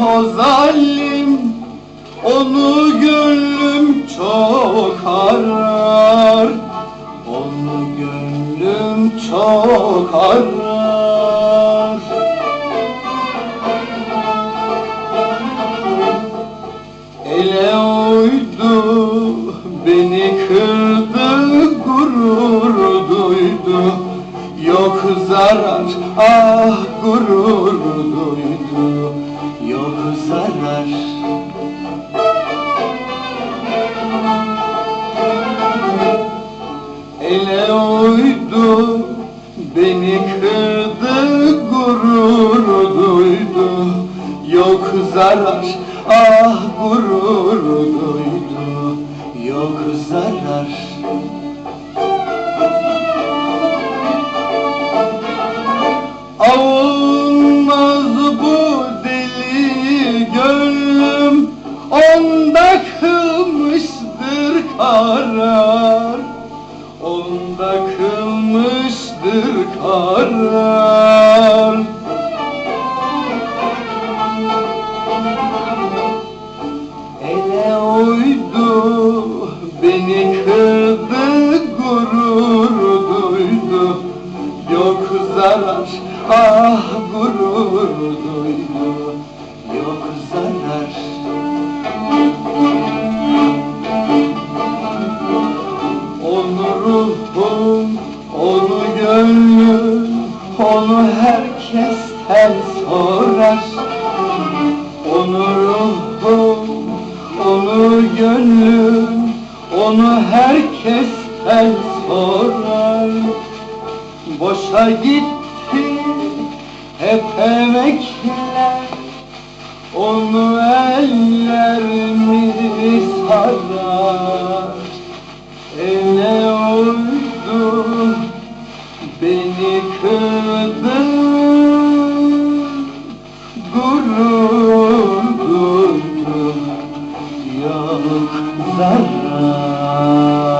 hozalim Onu gönlüm çok arar Onu gönlüm çok arar zarar ah gurur duydu Yok zarar. Ele uydu beni kırdı gurur duydu Yok zarar ah gurur duydu Yok zarar karar Onda kılmıştır karar Ele uydu beni kırdı gurur duydu. Yok zarar ah gurur duydu. Yok zarar Onu ruhum, onu gönlüm Onu herkesten sorar. Onu ruhum, onu gönlüm Onu herkesten sorar. Boşa gitti hep emekler Onu ellerimiz sardı beni köpür gurur gurur yok zarar